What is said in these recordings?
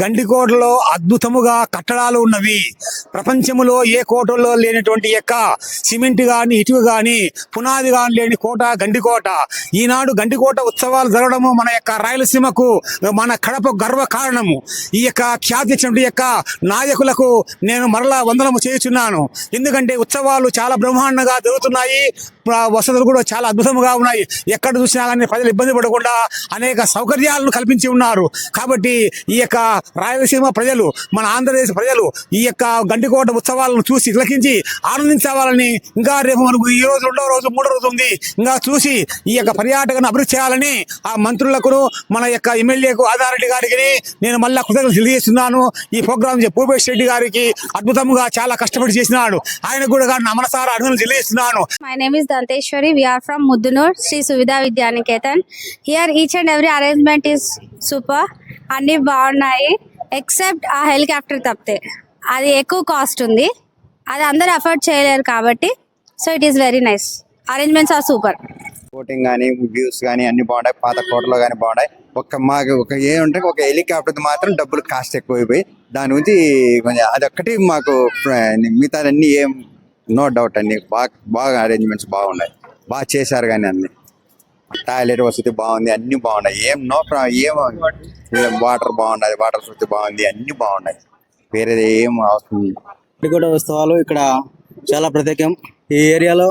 గండికోటలో అద్భుతముగా కట్టడాలు ఉన్నవి. ప్రపంచములో ఏ కోటల్లో లేనటువంటి యొక్క సిమెంట్ గాని ఇటుక గాని పునాది గాని లేని కోట గండికోట. ఈనాడు గండికోట ఉత్సవాలు జరగడము మన యొక్క రాయలసీమకు మన కడప గర్వ కారణము. ఈ యొక్క ఖ్యాతి చెంది యొక్క నాయకులకు నేను మరలా వందనము చేయుచున్నాను. ఎందుకంటే ఉత్సవాలు చాలా బ్రహ్మాండంగా జరుగుతున్నాయి. వసతులు కూడా చాలా అద్భుతంగా ఉన్నాయి. ఎక్కడ చూసినా కానీ ప్రజలు ఇబ్బంది పడకుండా అనేక సౌకర్యాలను కల్పించి ఉన్నారు. కాబట్టి ఈ యొక్క రాయలసీమ ప్రజలు మన ఆంధ్రప్రదేశ్ ప్రజలు ఈ యొక్క గంటికోట ఉత్సవాలను చూసి తిలకించి ఆనందించవాలని ఇంకా రేపు మనకు ఈ రోజు రెండో రోజు మూడో రోజు ఉంది. ఇంకా చూసి ఈ యొక్క పర్యాటకను అభివృద్ధి చేయాలని ఆ మంత్రులకు మన యొక్క ఎమ్మెల్యేకు ఆదారెడ్డి గారికి నేను మళ్ళీ కృతజ్ఞతలు తెలియజేస్తున్నాను. ఈ ప్రోగ్రాం భూపేష్ రెడ్డి గారికి అద్భుతంగా చాలా కష్టపడి చేసినాడు. ఆయన కూడా నా మనసారా అడుగులు తెలియజేస్తున్నాను. My name is Danteshwari we are from Muddanur Sri Suvidha Vidyaniketan here each and every arrangement is super. అన్నీ బాగున్నాయి. ఎక్సెప్ట్ ఆ హెలికాప్టర్ తప్పితే. అది ఎక్కువ కాస్ట్ ఉంది. అది అందరు అఫోర్డ్ చేయలేరు కాబట్టి. So it is very nice. Arrangements are super. Boating కానీ వ్యూస్ కానీ అన్ని బాగున్నాయి. పాత కోటలో కానీ బాగున్నాయి. ఒక మాకు ఒక ఏమంటే ఒక హెలికాప్టర్ మాత్రం డబ్బులు కాస్ట్ ఎక్కువైపోయి దాని గురించి కొంచెం అదొక్కటి మాకు మిగతా అన్ని ఏం నో డౌట్ అన్ని బాగా బాగా అరేంజ్మెంట్స్ బాగున్నాయి. బాగా చేశారు కానీ అన్ని. టాయిలెట్ వసతి బాగుంది అన్ని బాగున్నాయి. ఏం నో ఏం వాటర్ బాగున్నది వాటర్ వసతి బాగుంది అన్ని బాగున్నాయి. వేరేది ఏం అవసరం గండికోట ఉత్సవాలు ఇక్కడ చాలా ప్రత్యేకం. ఈ ఏరియాలో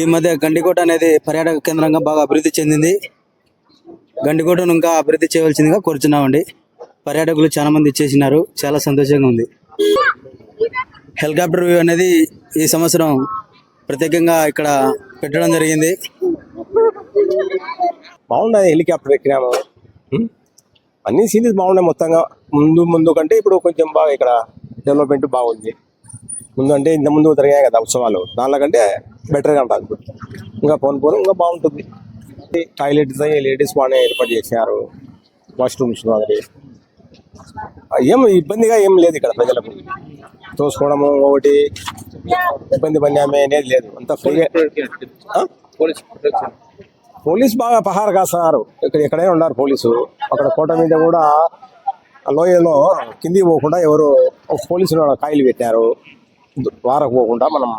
ఈ మధ్య గండికోట అనేది పర్యాటక కేంద్రంగా బాగా అభివృద్ధి చెందింది. గండికోటను ఇంకా అభివృద్ధి చేయవలసిందిగా కోరుచున్నామండి. పర్యాటకులు చాలా మంది ఇచ్చేసినారు. చాలా సంతోషంగా ఉంది. హెలికాప్టర్ వ్యూ అనేది ఈ సంవత్సరం ప్రత్యేకంగా ఇక్కడ పెట్టడం జరిగింది. బాగున్నది హెలికాప్టర్ ఎక్కినాము? అన్ని సీన్స్ బాగున్నాయి మొత్తంగా. ముందు ముందు కంటే ఇప్పుడు కొంచెం బాగా ఇక్కడ డెవలప్మెంట్ బాగుంది. ముందు అంటే ఇంత ముందు జరిగాయి కదా ఉత్సవాలు. దానిలో కంటే బెటర్గా ఉంటుంది. ఇంకా పోను పోను ఇంకా బాగుంటుంది. టాయిలెట్స్ లేడీస్ బాగానే ఏర్పాటు చేశారు వాష్రూమ్స్ మాదిరి. ఏం ఇబ్బందిగా ఏం లేదు ఇక్కడ ప్రజలకు. తోసుకోవడము ఒకటి. ఇబ్బంది పడినామే అనేది లేదు. అంత ఫ్రీగా? పోలీస్ బాగా పహార కాస్తున్నారు. ఇక్కడ ఎక్కడైనా ఉన్నారు పోలీసు. అక్కడ కోట మీద కూడా లోయలో కిందికి పోకుండా ఎవరు ఒక పోలీసులు కాయలు పెట్టారు. వారకు పోకుండా మనం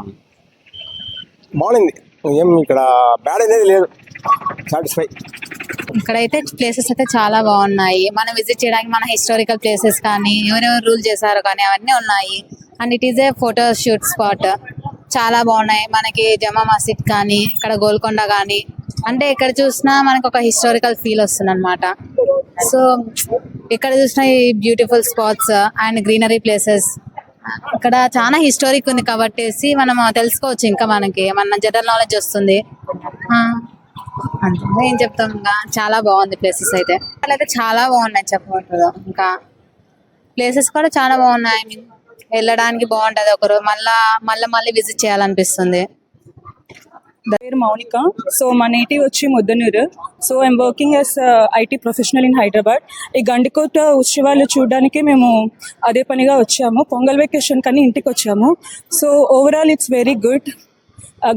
బాగుంది. ఏం ఇక్కడ బ్యాడ్ అనేది లేదు. సాటిస్ఫై. ఇక్కడైతే ప్లేసెస్ అయితే చాలా బాగున్నాయి. మనం విజిట్ చేయడానికి మన హిస్టారికల్ ప్లేసెస్ కానీ ఎవరెవరు రూల్ చేశారు కానీ అవన్నీ ఉన్నాయి. And it is a photo shoot spot చాలా బాగున్నాయి. మనకి జమా మసీద్ కానీ ఇక్కడ గోల్కొండ కానీ అంటే ఎక్కడ చూసినా మనకు ఒక హిస్టారికల్ ఫీల్ వస్తుంది అనమాట సో ఇక్కడ చూసినా ఈ beautiful spots and greenery places ఇక్కడ చాలా హిస్టారిక్ ఉంది కాబట్టి మనం తెలుసుకోవచ్చు ఇంకా మనకి. మన జనరల్ నాలెడ్జ్ వస్తుంది. అంతే ఏం చెప్తాం ఇంకా. చాలా బాగుంది ప్లేసెస్ అయితే. అయితే చాలా బాగున్నాయి చెప్పకూడదు ఇంకా ప్లేసెస్ కూడా చాలా బాగున్నాయి. ఐ మీన్ వెళ్ళడానికి బాగుంటుంది ఒకరు మళ్ళా మళ్ళీ మళ్ళీ విజిట్ చేయాలనిపిస్తుంది. పేరు మౌనిక. సో మా నేటివ్ వచ్చి Muddanur. So I'm working as IT professional in Hyderabad ఈ గండికోట ఉత్సవాలు చూడడానికి మేము అదే పనిగా వచ్చాము. పొంగల్ వెకేషన్ కానీ ఇంటికి వచ్చాము. So overall it's very good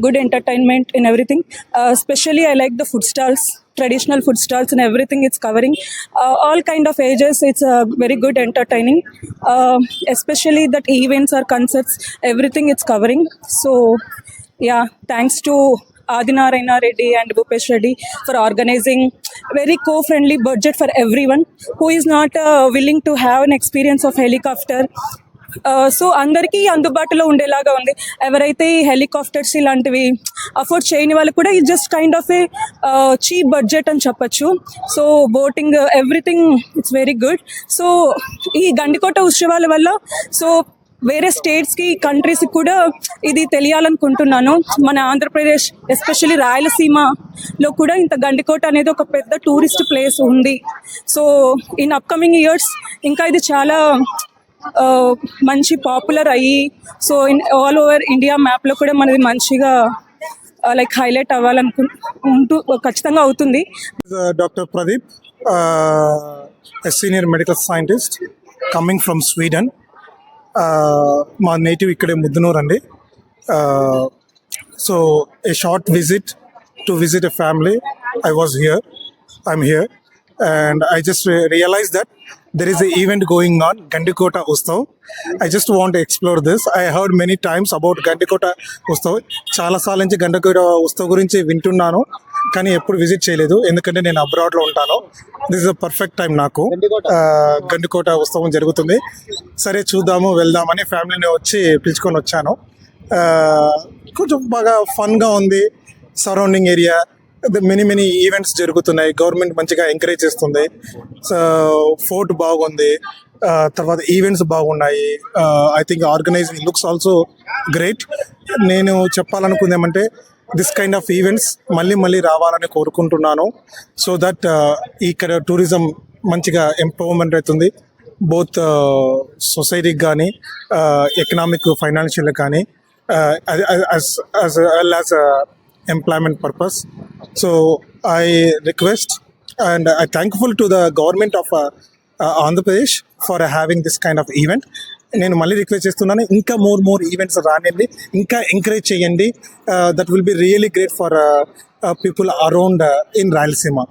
good entertainment in everything especially I like the food stalls traditional food stalls and everything it's covering all kind of ages it's very good entertaining especially that events or concerts everything it's covering so yeah thanks to Adinarayana Reddy and Bhupesh Reddy for organising very co friendly budget for every one who is not willing to have an experience of helicopter so అందరికీ అందుబాటులో ఉండేలాగా ఉంది. ఎవరైతే ఈ helicopters ఇలాంటివి afford చేయని వాళ్ళు కూడా ఈ just kind of a cheap budget అని చెప్పచ్చు. So boating everything it's very good so ఈ గండికోట ఉత్సవాల వల్ల సో వేరే స్టేట్స్కి కంట్రీస్కి కూడా ఇది తెలియాలనుకుంటున్నాను. మన ఆంధ్రప్రదేశ్ ఎస్పెషల్లీ రాయలసీమలో కూడా ఇంత గండికోట అనేది ఒక పెద్ద టూరిస్ట్ ప్లేస్ ఉంది. సో ఇన్ అప్కమింగ్ ఇయర్స్ ఇంకా ఇది చాలా మంచి పాపులర్ అయ్యి so in all over India మ్యాప్లో కూడా మనది మంచిగా లైక్ హైలైట్ అవ్వాలనుకు ఉంటూ ఖచ్చితంగా అవుతుంది. Doctor Pradeep senior medical scientist senior from Sweden మా నేటివ్ ఇక్కడే ముద్దునూరు అండి. So a short visit to visit a family I was here I'm here and I just realise that there is a event going on Gandikota Utsav I just want explore this I heard many times about Gandikota Utsav చాలాసార్లు నుంచి గండికోట ఉత్సవ్ గురించి వింటున్నాను. కానీ ఎప్పుడు visit చేయలేదు. ఎందుకంటే నేను అబ్రాడ్లో ఉంటాను. దిస్ ఇస్ పర్ఫెక్ట్ టైం నాకు. గండికోట. ఉత్సవం జరుగుతుంది. సరే చూద్దాము వెళ్దామని ఫ్యామిలీని వచ్చి పిలుచుకొని వచ్చాను. కొంచెం బాగా ఫన్గా ఉంది. Surrounding area many many events జరుగుతున్నాయి. గవర్నమెంట్ మంచిగా ఎంకరేజ్ చేస్తుంది. సో ఫోర్ట్ బాగుంది. తర్వాత ఈవెంట్స్ బాగున్నాయి. I think organising looks also great నేను చెప్పాలనుకుంది ఏమంటే దిస్ కైండ్ ఆఫ్ ఈవెంట్స్ మళ్ళీ మళ్ళీ రావాలని కోరుకుంటున్నాను. సో దట్ ఇక్కడ టూరిజం మంచిగా ఎంప్రూవ్మెంట్ అవుతుంది. బోత్ సొసైటీకి కానీ ఎకనామిక్ ఫైనాన్షియల్ కానీ as well as employment purpose so I request and I thankful to the government of Andhra Pradesh for having this kind of event నేను మళ్ళీ రిక్వెస్ట్ చేస్తున్నాను. ఇంకా మోర్ మోర్ ఈవెంట్స్ రానివ్వండి. ఇంకా ఎంకరేజ్ చేయండి. That will be really great for people around in Rayalaseema